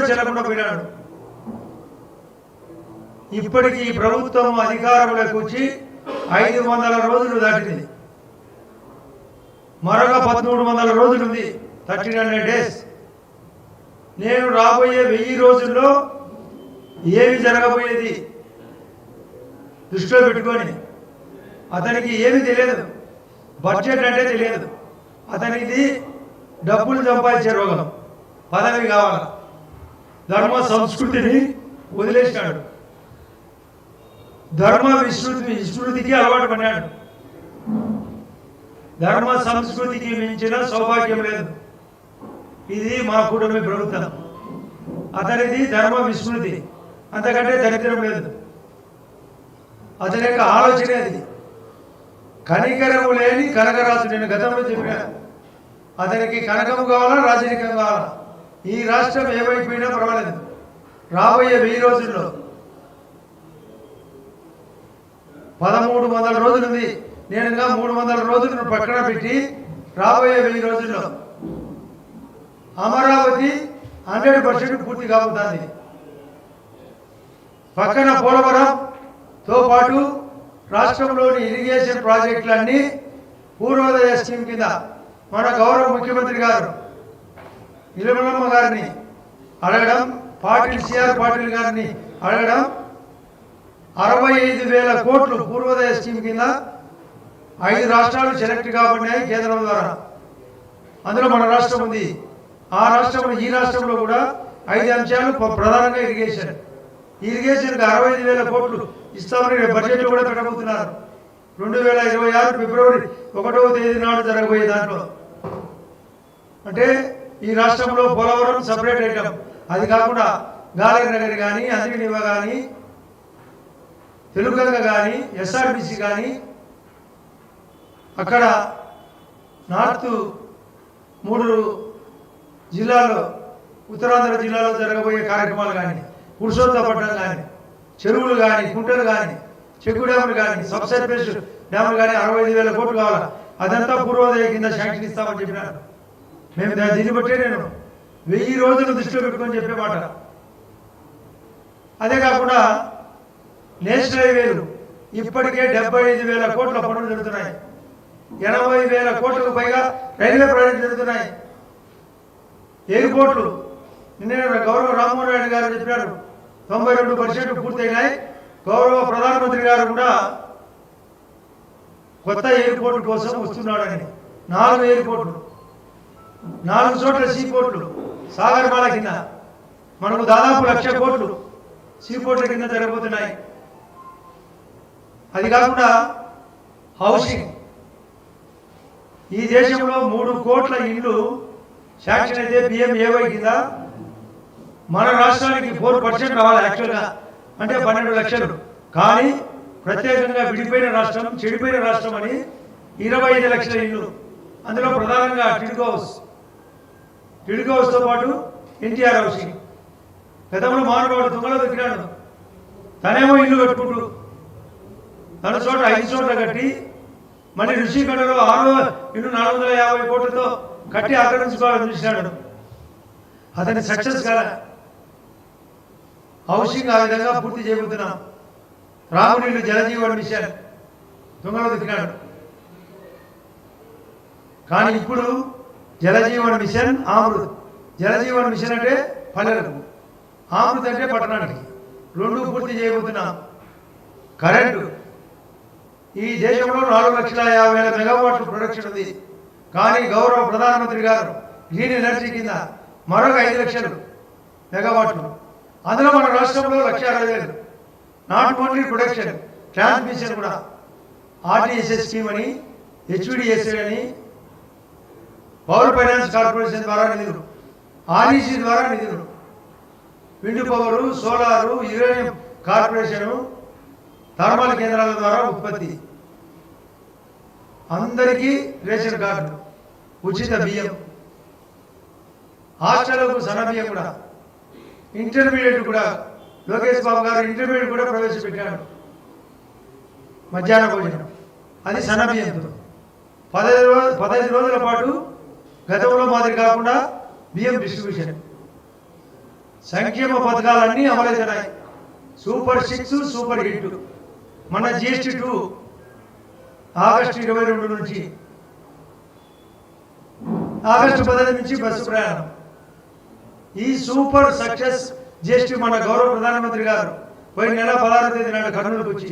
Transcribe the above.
కూడా చెల్లకుండా పోయినాడు ఇప్పటికి ఈ ప్రభుత్వం అధికారంలోకి వచ్చి ఐదు వందల రోజులు దాటింది. మరొక పదమూడు వందల రోజులు ఉంది థర్టీన్ హండ్రెడ్ డేస్. నేను రాబోయే వెయ్యి రోజుల్లో ఏమి జరగబోయేది దృష్టిలో పెట్టుకొని అతనికి ఏమీ తెలియదు. బడ్జెట్ అంటే తెలియదు. అతనికి డబ్బులు సంపాదించే రోగం. పదవి కావాలి? ధర్మ సంస్కృతిని వదిలేశాడు. ధర్మ విశ్రుతి విశ్రుతికి అలవాటు పడినాడు ధర్మ సంస్కృతికి మించిన సౌభాగ్యం లేదు. ఇది మా కూటమి ప్రభుత్వం. అతనిది ధర్మ విస్మృతి. అంతకంటే దరిద్రం లేదు. అతని యొక్క ఆలోచన అది. కనికరము లేని కనకరాజు నేను గతంలో చెప్పాను. అతనికి కనకము కావాలా రాజరికం కావాలా? ఈ రాష్ట్రం ఏమైపోయినా రాబోయే వెయ్యి రోజుల్లో పదమూడు వందల రోజులు ఉంది. నేను ఇంకా మూడు వందల రోజులను పక్కన పెట్టి రాబోయే వెయ్యి రోజుల్లో అమరావతి హండ్రెడ్ పర్సెంట్ పూర్తి కాబోతుంది. పక్కన పోలవరంతో పాటు రాష్ట్రంలోని ఇరిగేషన్ ప్రాజెక్టులన్నీ పూర్వోదయ స్కీమ్ కింద మన గౌరవ ముఖ్యమంత్రి గారు నిలమలమ్మ గారిని అడగడం పాటిల్ సిఆర్ పాటిల్ గారిని అడగడం అరవై ఐదు వేల కోట్లు పూర్వోదయ స్కీమ్ కింద ఐదు రాష్ట్రాలు సెలెక్ట్ కాబడినాయి కేంద్రం ద్వారా. అందులో మన రాష్ట్రం ఉంది. ఆ రాష్ట్రంలో ఈ రాష్ట్రంలో కూడా ఐదు అంశాలు ప్రధానంగా ఇరిగేషన్. ఇరిగేషన్కి అరవై ఐదు వేల కోట్లు ఇస్తామని బడ్జెట్ బడ్జెట్లో కూడా పెట్టబోతున్నారు. రెండు వేల ఇరవై ఆరు ఫిబ్రవరి ఒకటవ తేదీ నాడు జరగబోయే దాంట్లో. అంటే ఈ రాష్ట్రంలో పోలవరం సపరేట్ ఐటమ్. అది కాకుండా గాలి నగర్ కానీ అంజనీవ కానీ తెలుగంగ కానీ ఎస్ఆర్బిసి కానీ అక్కడ నార్త్ మూడు జిల్లాలో ఉత్తరాంధ్ర జిల్లాలో జరగబోయే కార్యక్రమాలు కానీ పురుషోత్తపట్నం కానీ చెరువులు కానీ కుంటలు కానీ చెక్కు డ్యాములు కానీ సబ్సర్ఫేస్ డ్యాములు కానీ అరవై ఐదు వేల కోట్లు కావాలి? అదంతా పూర్వోదయ కింద శాంక్షన్ ఇస్తామని చెప్పినారు. మేము దీన్ని బట్టే నేను వెయ్యి రోజులు దృష్టిలో పెట్టుకొని చెప్పే మాట అదే కాకుండా నేషనల్ హైవేలు ఇప్పటికే డెబ్బై ఐదు వేల కోట్ల పనులు జరుగుతున్నాయి. ఎనభై వేల కోట్లకు పైగా రైల్వే ప్రాజెక్టులు జరుగుతున్నాయి. ఎయిర్పోర్ట్లు నిన్న గౌరవ రామ్మోహన్ రెడ్డి గారు చెప్పారు. తొంభై రెండు పర్సెంట్ పూర్తయినాయి. గౌరవ ప్రధానమంత్రి గారు కూడా కొత్త ఎయిర్పోర్ట్ కోసం వస్తున్నాడని. నాలుగు ఎయిర్పోర్ట్లు నాలుగు చోట్ల సీపోర్ట్లు సాగర్మాల కింద. మనకు దాదాపు లక్ష కోట్లు సీపోర్ట్ల కింద జరగబోతున్నాయి. అది కాకుండా హౌసింగ్. ఈ దేశంలో మూడు కోట్ల ఇళ్ళు శాంక్షన్ అయితే బిఎంఏవై కింద? మన రాష్ట్రానికి ఫోర్ పర్సెంట్ రావాలి యాక్చువల్గా. అంటే పన్నెండు లక్షలు. కానీ ప్రత్యేకంగా విడిపోయిన రాష్ట్రం చెడిపోయిన రాష్ట్రం అని ఇరవై ఐదు లక్షల ఇల్లు అందులో ప్రధానంగా టిడ్కో హౌస్. టిడ్కో హౌస్తో పాటు ఎన్టీఆర్ హౌసింగ్. గతంలో మానవాడు దొంగలో దొరికినాడు. తనేమో ఇల్లు కట్టుకుంటూ తన చోట ఐదు చోట్ల కట్టి మళ్ళీ ఋషికొండలో ఆరు ఇల్లు నాలుగు వందల యాభై కోట్లతో కట్టి ఆక్రమించుకోవాలని చూసినాడు. అతని సక్సెస్ కదా హౌసింగ్ ఆ విధంగా పూర్తి చేయబోతున్నాం. రామునిల్లు జలజీవన్ మిషన్ దొంగలో దొరికినాడు. కానీ ఇప్పుడు జలజీవన్ మిషన్ ఆమృత్ జలజీవన్ మిషన్ అంటే పల్లెలకు. ఆమృత్ అంటే పట్టణానికి. రెండు పూర్తి చేయబోతున్నాం. కరెంటు. ఈ దేశంలో నాలుగు లక్షల యాభై వేల మెగావాట్లు ప్రొడక్షన్ ఉంది. కానీ గౌరవ ప్రధానమంత్రి గారు గ్రీన్ ఎనర్జీ కింద మరొక ఐదు లక్షలు మెగావాట్లు. అందులో మన రాష్ట్రంలో లక్ష అరవై వేలు. నాట్ ఓన్లీ ప్రొడక్షన్ ట్రాన్స్మిషన్ కూడా. ఆర్టీఎస్ఎస్ స్కీమ్ అని హెచ్డిఎస్ఏ అని పవర్ ఫైనాన్స్ కార్పొరేషన్ ద్వారా నిధులు ఆర్ఈసీ ద్వారా నిధులు wind power solar uranium corporation thermal కేంద్రాల ద్వారా ఉత్పత్తి. అందరికీ రేషన్ కార్డు ఉచిత బియ్యం. హాస్టళ్ళకు సన్న కూడా. ఇంటర్మీడియట్ కూడా. లోకేష్ బాబు గారు ఇంటర్మీడియట్ కూడా ప్రవేశపెట్టాడు. మధ్యాహ్న భోజనం. అది సన్న పదహైదు రోజు పదహైదు రోజుల పాటు గతంలో మాదిరి కాకుండా బియ్యం డిస్ట్రిబ్యూషన్ సంక్షేమ పథకాలన్నీ అమలవుతున్నాయి సూపర్ సిక్స్ సూపర్ హిట్ మన జిఎస్టీ టూ ఆగస్టు ఇరవై రెండు నుంచి. ఆగస్టు పదహైదు నుంచి బస్సు ప్రయాణం. ఈ సూపర్ సక్సెస్ జిఎస్టీ మన గౌరవ ప్రధానమంత్రి గారు పోయిన నెల పదహారు తేదీ నాడు కర్నూలుకు వచ్చి